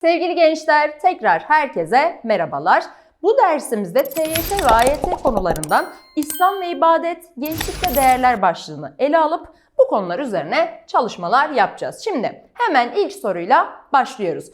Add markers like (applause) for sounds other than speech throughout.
Sevgili gençler, tekrar herkese merhabalar. Bu dersimizde TYT ve AYT konularından İslam ve ibadet, gençlik ve değerler başlığını ele alıp bu konular üzerine çalışmalar yapacağız. Şimdi hemen ilk soruyla başlıyoruz.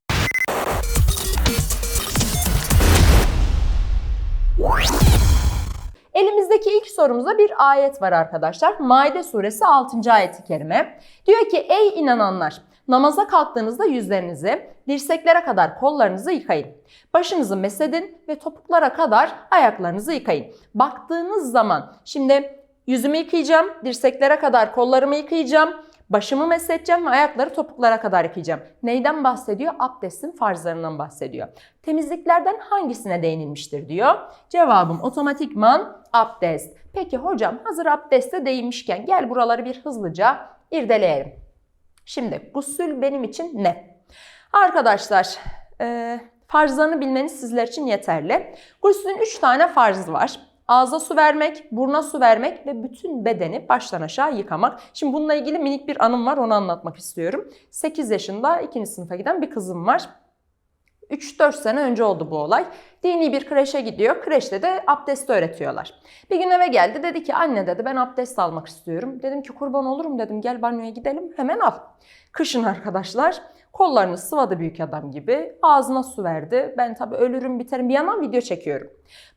Elimizdeki ilk sorumuzda bir ayet var arkadaşlar. Maide suresi 6. ayeti kerime. Diyor ki ey inananlar namaza kalktığınızda yüzlerinizi, dirseklere kadar kollarınızı yıkayın. Başınızı mesedin ve topuklara kadar ayaklarınızı yıkayın. Baktığınız zaman şimdi yüzümü yıkayacağım, dirseklere kadar kollarımı yıkayacağım. Başımı mesedeceğim ve ayakları topuklara kadar yıkayacağım. Neyden bahsediyor? Abdestin farzlarından bahsediyor. Temizliklerden hangisine değinilmiştir diyor. Cevabım otomatikman abdest. Peki hocam hazır abdeste değinmişken gel buraları bir hızlıca irdeleyelim. Şimdi gusül benim için ne? Arkadaşlar e, farzlarını bilmeniz sizler için yeterli. Gusülün 3 tane farzı var. Ağza su vermek, buruna su vermek ve bütün bedeni baştan aşağı yıkamak. Şimdi bununla ilgili minik bir anım var onu anlatmak istiyorum. 8 yaşında 2. sınıfa giden bir kızım var. 3-4 sene önce oldu bu olay. Dini bir kreşe gidiyor. Kreşte de abdesti öğretiyorlar. Bir gün eve geldi dedi ki anne dedi ben abdest almak istiyorum. Dedim ki kurban olurum dedim gel banyoya gidelim hemen al. Kışın arkadaşlar kollarını sıvadı büyük adam gibi. Ağzına su verdi. Ben tabii ölürüm biterim bir yandan video çekiyorum.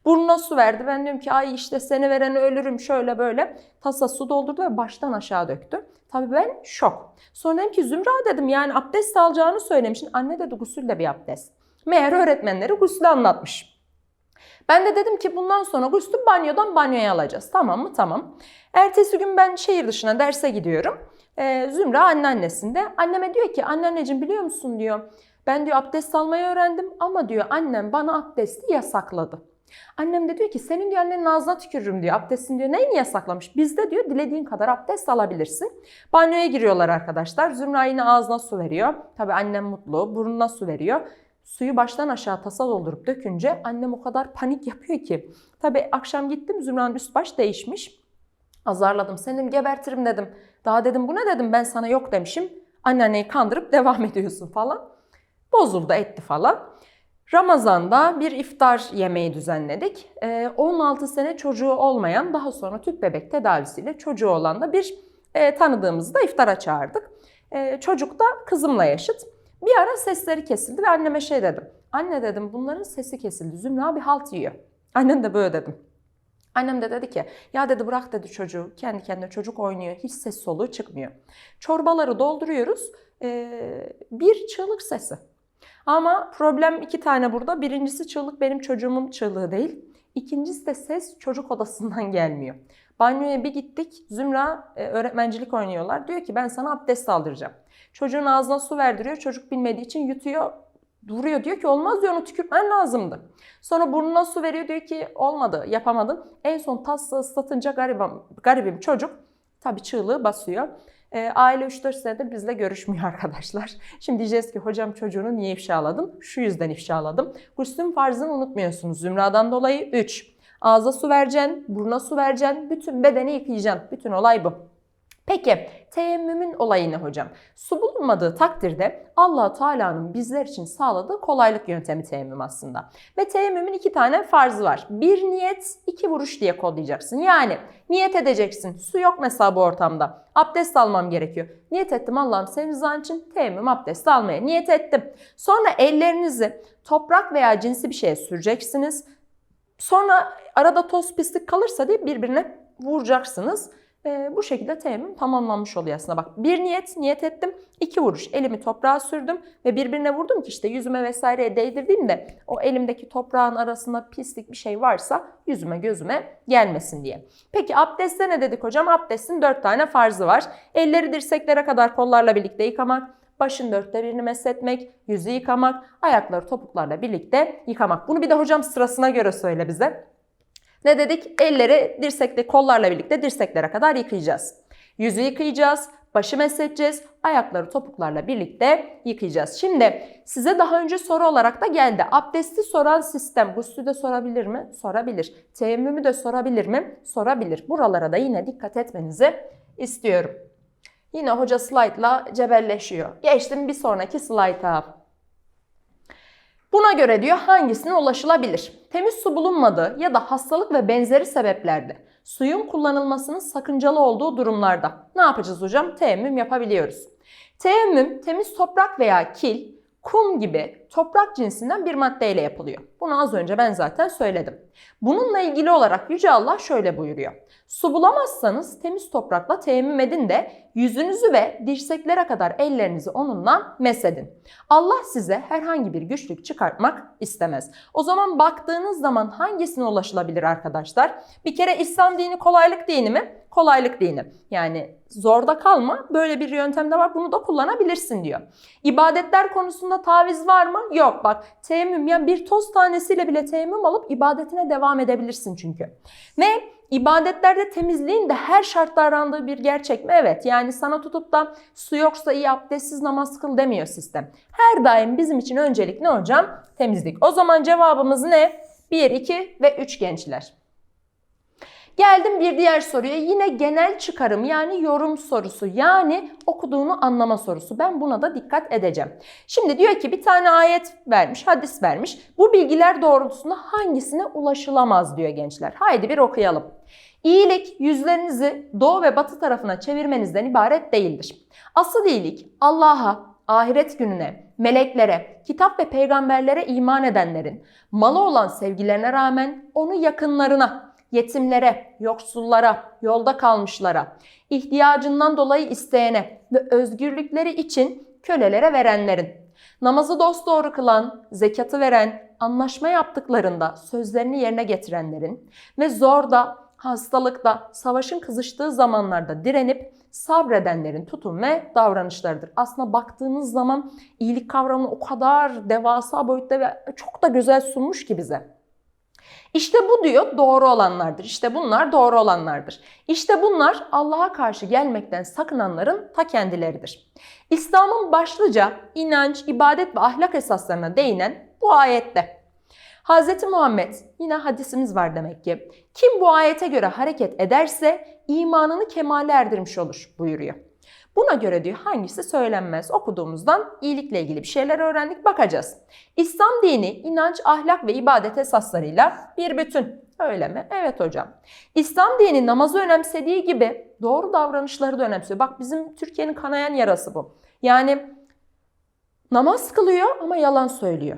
Burnuna su verdi. Ben diyorum ki ay işte seni veren ölürüm şöyle böyle. Tasa su doldurdu ve baştan aşağı döktü. Tabii ben şok. Sonra dedim ki Zümra dedim yani abdest alacağını söylemişsin. Anne dedi gusül de bir abdest. Meğer öğretmenleri gusülü anlatmış. Ben de dedim ki bundan sonra gusülü banyodan banyoya alacağız. Tamam mı? Tamam. Ertesi gün ben şehir dışına derse gidiyorum. Ee, Zümra anneannesinde. Anneme diyor ki anneanneciğim biliyor musun diyor. Ben diyor abdest almayı öğrendim ama diyor annem bana abdesti yasakladı. Annem de diyor ki senin diyor annenin ağzına tükürürüm diyor. Abdestin diyor neyini yasaklamış? Bizde diyor dilediğin kadar abdest alabilirsin. Banyoya giriyorlar arkadaşlar. Zümra yine ağzına su veriyor. Tabii annem mutlu. Burnuna su veriyor. Suyu baştan aşağı tasa doldurup dökünce annem o kadar panik yapıyor ki. Tabii akşam gittim Zümra'nın üst baş değişmiş. Azarladım. Seni dedim, gebertirim dedim. Daha dedim bu ne dedim ben sana yok demişim. Anneanneyi kandırıp (laughs) devam ediyorsun falan. Bozuldu etti falan. Ramazan'da bir iftar yemeği düzenledik. Ee, 16 sene çocuğu olmayan daha sonra tüp bebek tedavisiyle çocuğu olan da bir e, tanıdığımızı da iftara çağırdık. E, çocuk da kızımla yaşıt. Bir ara sesleri kesildi ve anneme şey dedim. Anne dedim bunların sesi kesildi. Zümra bir halt yiyor. Annem de böyle dedim. Annem de dedi ki ya dedi bırak dedi çocuğu kendi kendine çocuk oynuyor hiç ses soluğu çıkmıyor. Çorbaları dolduruyoruz ee, bir çığlık sesi. Ama problem iki tane burada. Birincisi çığlık benim çocuğumun çığlığı değil. İkincisi de ses çocuk odasından (laughs) gelmiyor. Banyoya bir gittik. Zümra e, öğretmencilik oynuyorlar. Diyor ki ben sana abdest aldıracağım. Çocuğun ağzına su verdiriyor. Çocuk bilmediği için yutuyor. Duruyor diyor ki olmaz diyor onu tükürtmen lazımdı. Sonra burnuna su veriyor diyor ki olmadı yapamadın. En son tası ıslatınca garibim, garibim çocuk tabii çığlığı basıyor. E, aile 3-4 senedir bizle görüşmüyor (laughs) arkadaşlar. Şimdi diyeceğiz ki hocam çocuğunu niye ifşaladın? Şu yüzden ifşaladım. Guslün farzını unutmuyorsunuz. Zümradan dolayı 3. Ağza su vereceksin, buruna su vereceksin, bütün bedeni yıkayacaksın. Bütün olay bu. Peki teyemmümün olayı ne hocam? Su bulunmadığı takdirde allah Teala'nın bizler için sağladığı kolaylık yöntemi teyemmüm aslında. Ve teyemmümün iki tane farzı var. Bir niyet, iki vuruş diye kodlayacaksın. Yani niyet edeceksin. Su yok mesela bu ortamda. Abdest almam gerekiyor. Niyet ettim Allah'ım senin rızan için teyemmüm abdesti almaya niyet ettim. Sonra ellerinizi toprak veya cinsi bir şeye süreceksiniz. Sonra arada toz pislik kalırsa diye birbirine vuracaksınız. E, bu şekilde teyemmüm tamamlanmış oluyor aslında. Bak bir niyet, niyet ettim. iki vuruş elimi toprağa sürdüm ve birbirine vurdum ki işte yüzüme vesaireye değdirdiğimde o elimdeki toprağın arasında pislik bir şey varsa yüzüme gözüme gelmesin diye. Peki abdestte ne dedik hocam? Abdestin dört tane farzı var. Elleri dirseklere kadar kollarla birlikte yıkamak, başın dörtte birini mesletmek, yüzü yıkamak, ayakları topuklarla birlikte yıkamak. Bunu bir de hocam sırasına göre söyle bize. Ne dedik? Elleri dirsekle kollarla birlikte dirseklere kadar yıkayacağız. Yüzü yıkayacağız, başı mesledeceğiz, ayakları topuklarla birlikte yıkayacağız. Şimdi size daha önce soru olarak da geldi. Abdesti soran sistem guslü de sorabilir mi? Sorabilir. Teyemmümü de sorabilir mi? Sorabilir. Buralara da yine dikkat etmenizi istiyorum. Yine hoca slaytla cebelleşiyor. Geçtim bir sonraki slayta. Buna göre diyor hangisine ulaşılabilir? Temiz su bulunmadığı ya da hastalık ve benzeri sebeplerde suyun kullanılmasının sakıncalı olduğu durumlarda ne yapacağız hocam? Teyemmüm yapabiliyoruz. Teyemmüm temiz toprak veya kil, kum gibi toprak cinsinden bir maddeyle yapılıyor. Bunu az önce ben zaten söyledim. Bununla ilgili olarak Yüce Allah şöyle buyuruyor. Su bulamazsanız temiz toprakla teyemmüm edin de yüzünüzü ve dirseklere kadar ellerinizi onunla mesedin. Allah size herhangi bir güçlük çıkartmak istemez. O zaman baktığınız zaman hangisine ulaşılabilir arkadaşlar? Bir kere İslam dini kolaylık dini mi? Kolaylık dini. Yani zorda kalma. Böyle bir yöntem de var. Bunu da kullanabilirsin diyor. İbadetler konusunda taviz var mı? Yok. Bak teyemmüm yani bir toz tanesiyle bile teyemmüm alıp ibadetine devam edebilirsin çünkü. Ve İbadetlerde temizliğin de her şartta arandığı bir gerçek mi? Evet. Yani sana tutup da su yoksa iyi abdestsiz namaz kıl demiyor sistem. Her daim bizim için öncelik ne hocam? Temizlik. O zaman cevabımız ne? 1, 2 ve 3 gençler. Geldim bir diğer soruya. Yine genel çıkarım yani yorum sorusu. Yani okuduğunu anlama sorusu. Ben buna da dikkat edeceğim. Şimdi diyor ki bir tane ayet vermiş, hadis vermiş. Bu bilgiler doğrultusunda hangisine ulaşılamaz diyor gençler. Haydi bir okuyalım. İyilik yüzlerinizi doğu ve batı tarafına çevirmenizden ibaret değildir. Asıl iyilik Allah'a, ahiret gününe, meleklere, kitap ve peygamberlere iman edenlerin malı olan sevgilerine rağmen onu yakınlarına, yetimlere, yoksullara, yolda kalmışlara, ihtiyacından dolayı isteyene ve özgürlükleri için kölelere verenlerin, namazı dosdoğru kılan, zekatı veren, anlaşma yaptıklarında sözlerini yerine getirenlerin ve zorda, hastalıkta, savaşın kızıştığı zamanlarda direnip sabredenlerin tutum ve davranışlarıdır. Aslında baktığınız zaman iyilik kavramını o kadar devasa boyutta ve çok da güzel sunmuş ki bize. İşte bu diyor doğru olanlardır. İşte bunlar doğru olanlardır. İşte bunlar Allah'a karşı gelmekten sakınanların ta kendileridir. İslam'ın başlıca inanç, ibadet ve ahlak esaslarına değinen bu ayette. Hz. Muhammed yine hadisimiz var demek ki. Kim bu ayete göre hareket ederse imanını kemale erdirmiş olur buyuruyor. Buna göre diyor hangisi söylenmez okuduğumuzdan iyilikle ilgili bir şeyler öğrendik bakacağız. İslam dini inanç, ahlak ve ibadet esaslarıyla bir bütün. Öyle mi? Evet hocam. İslam dini namazı önemsediği gibi doğru davranışları da önemsiyor. Bak bizim Türkiye'nin kanayan yarası bu. Yani namaz kılıyor ama yalan söylüyor.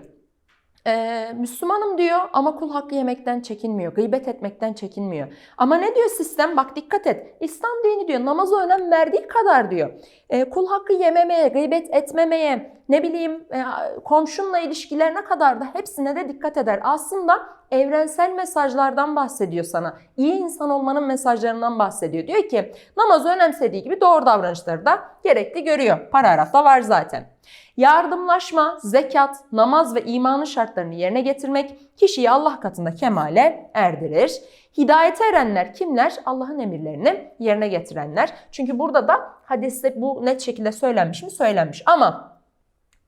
Ee, Müslümanım diyor ama kul hakkı yemekten çekinmiyor, gıybet etmekten çekinmiyor. Ama ne diyor sistem? Bak dikkat et. İslam dini diyor namaza önem verdiği kadar diyor. Ee, kul hakkı yememeye, gıybet etmemeye, ne bileyim e, komşunla ilişkilerine kadar da hepsine de dikkat eder. Aslında evrensel mesajlardan bahsediyor sana. İyi insan olmanın mesajlarından bahsediyor. Diyor ki namazı önemsediği gibi doğru davranışları da gerekli görüyor. Paragrafta var zaten. Yardımlaşma, zekat, namaz ve imanın şartlarını yerine getirmek kişiyi Allah katında kemale erdirir. Hidayete erenler kimler? Allah'ın emirlerini yerine getirenler. Çünkü burada da hadiste bu net şekilde söylenmiş mi? Söylenmiş. Ama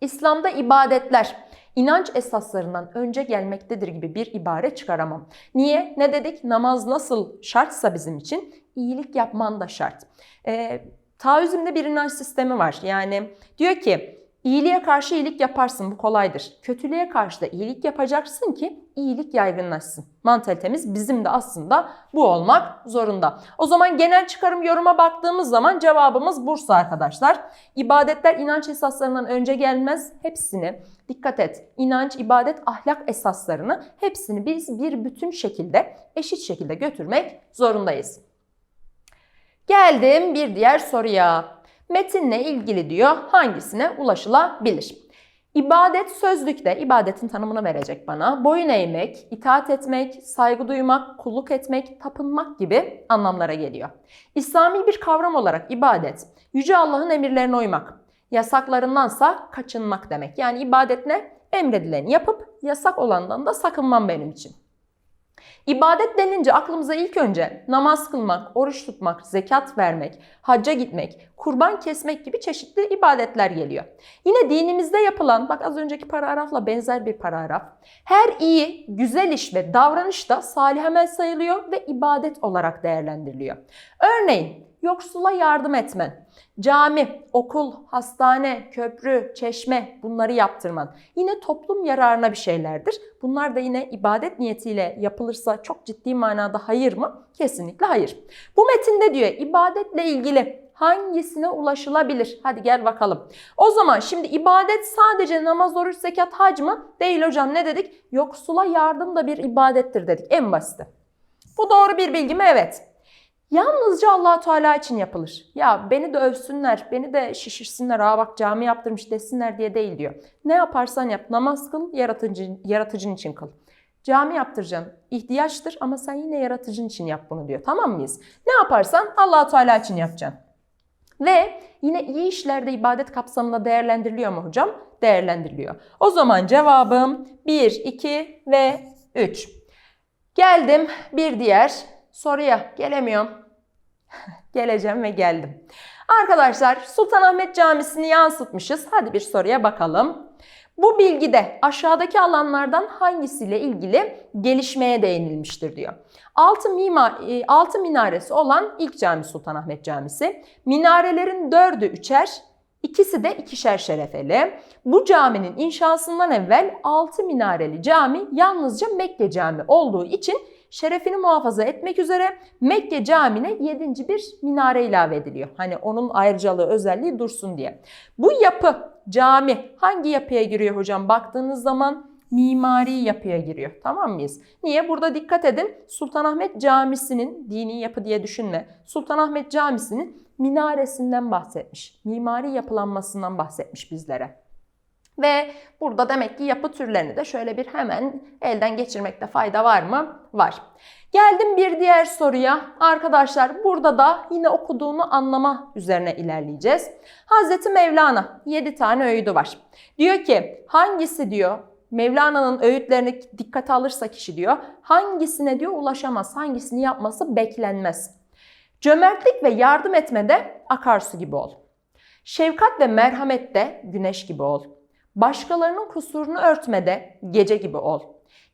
İslam'da ibadetler inanç esaslarından önce gelmektedir gibi bir ibare çıkaramam. Niye? Ne dedik? Namaz nasıl şartsa bizim için iyilik yapman da şart. E, Taoizm'de bir inanç sistemi var. Yani diyor ki İyiliğe karşı iyilik yaparsın bu kolaydır. Kötülüğe karşı da iyilik yapacaksın ki iyilik yaygınlaşsın. Mantalitemiz bizim de aslında bu olmak zorunda. O zaman genel çıkarım yoruma baktığımız zaman cevabımız Bursa arkadaşlar. İbadetler inanç esaslarından önce gelmez. Hepsini dikkat et. İnanç, ibadet, ahlak esaslarını hepsini biz bir bütün şekilde eşit şekilde götürmek zorundayız. Geldim bir diğer soruya. Metinle ilgili diyor hangisine ulaşılabilir? İbadet sözlükte ibadetin tanımını verecek bana. Boyun eğmek, itaat etmek, saygı duymak, kulluk etmek, tapınmak gibi anlamlara geliyor. İslami bir kavram olarak ibadet, Yüce Allah'ın emirlerine uymak, yasaklarındansa kaçınmak demek. Yani ibadet ne? Emredileni yapıp yasak olandan da sakınmam benim için. İbadet denince aklımıza ilk önce namaz kılmak, oruç tutmak, zekat vermek, hacca gitmek, kurban kesmek gibi çeşitli ibadetler geliyor. Yine dinimizde yapılan, bak az önceki paragrafla benzer bir paragraf. Her iyi, güzel iş ve davranış da salih amel sayılıyor ve ibadet olarak değerlendiriliyor. Örneğin yoksula yardım etmen. Cami, okul, hastane, köprü, çeşme bunları yaptırman. Yine toplum yararına bir şeylerdir. Bunlar da yine ibadet niyetiyle yapılırsa çok ciddi manada hayır mı? Kesinlikle hayır. Bu metinde diyor ibadetle ilgili hangisine ulaşılabilir? Hadi gel bakalım. O zaman şimdi ibadet sadece namaz, oruç, zekat, hac mı? Değil hocam ne dedik? Yoksula yardım da bir ibadettir dedik en basiti. Bu doğru bir bilgi mi? Evet. Yalnızca allah Teala için yapılır. Ya beni de övsünler, beni de şişirsinler, aa bak cami yaptırmış desinler diye değil diyor. Ne yaparsan yap, namaz kıl, yaratıcı, yaratıcın için kıl. Cami yaptıracaksın, ihtiyaçtır ama sen yine yaratıcın için yap bunu diyor. Tamam mıyız? Ne yaparsan allah Teala için yapacaksın. Ve yine iyi işlerde ibadet kapsamında değerlendiriliyor mu hocam? Değerlendiriliyor. O zaman cevabım 1, 2 ve 3. Geldim bir diğer soruya. Gelemiyorum. Geleceğim ve geldim. Arkadaşlar Sultanahmet Camisi'ni yansıtmışız. Hadi bir soruya bakalım. Bu bilgide aşağıdaki alanlardan hangisiyle ilgili gelişmeye değinilmiştir diyor. Altı, mimar, e, altı minaresi olan ilk cami Sultanahmet Camisi. Minarelerin dördü üçer, ikisi de ikişer şerefeli. Bu caminin inşasından evvel altı minareli cami yalnızca Mekke Cami olduğu için şerefini muhafaza etmek üzere Mekke Camii'ne yedinci bir minare ilave ediliyor. Hani onun ayrıcalığı, özelliği dursun diye. Bu yapı, cami hangi yapıya giriyor hocam? Baktığınız zaman mimari yapıya giriyor. Tamam mıyız? Niye? Burada dikkat edin. Sultanahmet Camisi'nin, dini yapı diye düşünme. Sultanahmet Camisi'nin minaresinden bahsetmiş. Mimari yapılanmasından bahsetmiş bizlere. Ve burada demek ki yapı türlerini de şöyle bir hemen elden geçirmekte fayda var mı? Var. Geldim bir diğer soruya. Arkadaşlar burada da yine okuduğunu anlama üzerine ilerleyeceğiz. Hazreti Mevlana 7 tane öğüdü var. Diyor ki hangisi diyor Mevlana'nın öğütlerini dikkate alırsa kişi diyor hangisine diyor ulaşamaz, hangisini yapması beklenmez. Cömertlik ve yardım etmede akarsu gibi ol. Şefkat ve merhamette güneş gibi ol. Başkalarının kusurunu örtmede gece gibi ol.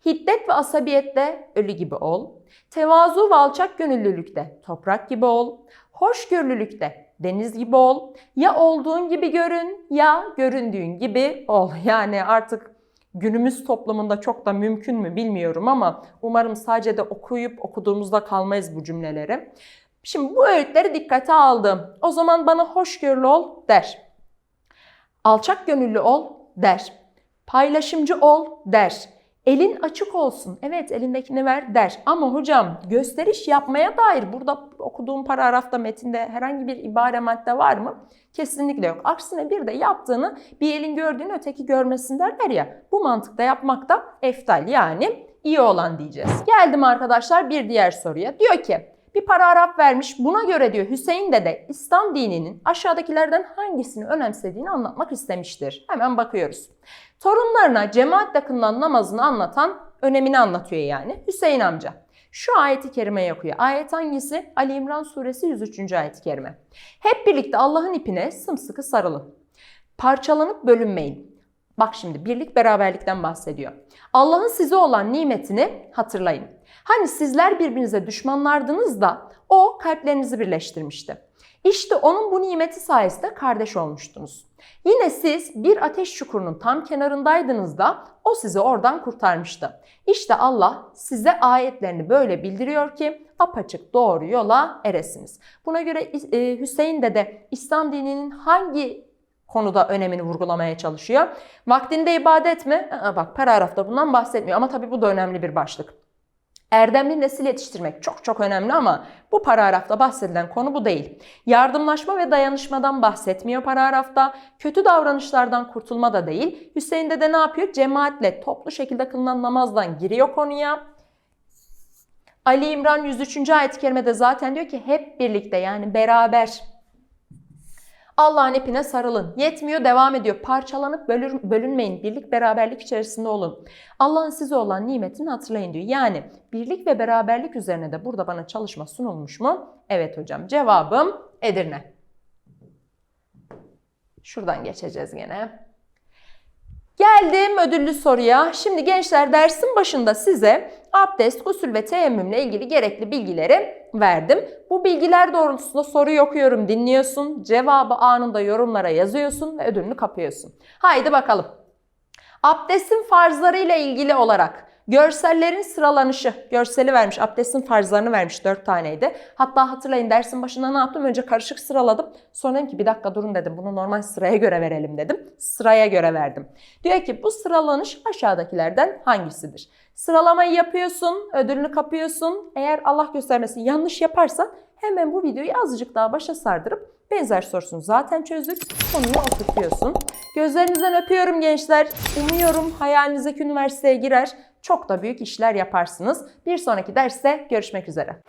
Hiddet ve asabiyette ölü gibi ol. Tevazu ve alçak gönüllülükte toprak gibi ol. Hoşgörülülükte deniz gibi ol. Ya olduğun gibi görün ya göründüğün gibi ol. (laughs) Yani artık günümüz toplumunda çok da mümkün mü bilmiyorum ama umarım sadece de okuyup okuduğumuzda kalmayız bu cümleleri. Şimdi bu öğütleri dikkate aldım. O zaman bana hoşgörülü ol der. Alçak gönüllü ol der. Paylaşımcı ol der. Elin açık olsun. Evet elindekini ver der. Ama hocam gösteriş yapmaya dair burada okuduğum paragrafta metinde herhangi bir ibare madde var mı? Kesinlikle yok. Aksine bir de yaptığını bir elin gördüğünü öteki görmesin derler ya. Bu mantıkta yapmak da eftal yani iyi olan diyeceğiz. Geldim arkadaşlar bir diğer soruya. Diyor ki bir paragraf vermiş. Buna göre diyor Hüseyin Dede İslam dininin aşağıdakilerden hangisini önemsediğini anlatmak istemiştir. Hemen bakıyoruz. Torunlarına cemaatle kılınan namazını anlatan önemini anlatıyor yani Hüseyin amca. Şu ayeti kerimeyi okuyor. Ayet hangisi? Ali İmran suresi 103. ayet-i kerime. Hep birlikte Allah'ın ipine sımsıkı sarılın. Parçalanıp bölünmeyin. Bak şimdi birlik beraberlikten bahsediyor. Allah'ın size olan nimetini hatırlayın. Hani sizler birbirinize düşmanlardınız da o kalplerinizi birleştirmişti. İşte onun bu nimeti sayesinde kardeş olmuştunuz. Yine siz bir ateş çukurunun tam kenarındaydınız da o sizi oradan kurtarmıştı. İşte Allah size ayetlerini böyle bildiriyor ki apaçık doğru yola eresiniz. Buna göre e, Hüseyin de de İslam dininin hangi konuda önemini vurgulamaya çalışıyor? Vaktinde ibadet mi? Aa, bak paragrafta bundan bahsetmiyor ama tabii bu da önemli bir başlık. Erdemli nesil yetiştirmek çok çok önemli ama bu paragrafta bahsedilen konu bu değil. Yardımlaşma ve dayanışmadan bahsetmiyor paragrafta. Kötü davranışlardan kurtulma da değil. Hüseyin de ne yapıyor? Cemaatle toplu şekilde kılınan namazdan giriyor konuya. Ali İmran 103. ayet-i kerimede zaten diyor ki hep birlikte yani beraber Allah'ın ipine sarılın. Yetmiyor devam ediyor. Parçalanıp bölür, bölünmeyin. Birlik beraberlik içerisinde olun. Allah'ın size olan nimetini hatırlayın diyor. Yani birlik ve beraberlik üzerine de burada bana çalışma sunulmuş mu? Evet hocam. Cevabım Edirne. Şuradan geçeceğiz gene. Geldim ödüllü soruya. Şimdi gençler dersin başında size abdest, gusül ve teyemmümle ilgili gerekli bilgileri verdim. Bu bilgiler doğrultusunda soruyu okuyorum, dinliyorsun, cevabı anında yorumlara yazıyorsun ve ödülünü kapıyorsun. Haydi bakalım. Abdestin farzları ile ilgili olarak görsellerin sıralanışı, görseli vermiş, abdestin farzlarını vermiş 4 taneydi. Hatta hatırlayın dersin başında ne yaptım? Önce karışık sıraladım. Sonra dedim ki bir dakika durun dedim. Bunu normal sıraya göre verelim dedim. Sıraya göre verdim. Diyor ki bu sıralanış aşağıdakilerden hangisidir? Sıralamayı yapıyorsun, ödülünü kapıyorsun. Eğer Allah göstermesin yanlış yaparsan hemen bu videoyu azıcık daha başa sardırıp benzer sorusunu zaten çözdük. Konuyu oturtuyorsun. Gözlerinizden öpüyorum gençler. Umuyorum hayalinizdeki üniversiteye girer. Çok da büyük işler yaparsınız. Bir sonraki derste görüşmek üzere.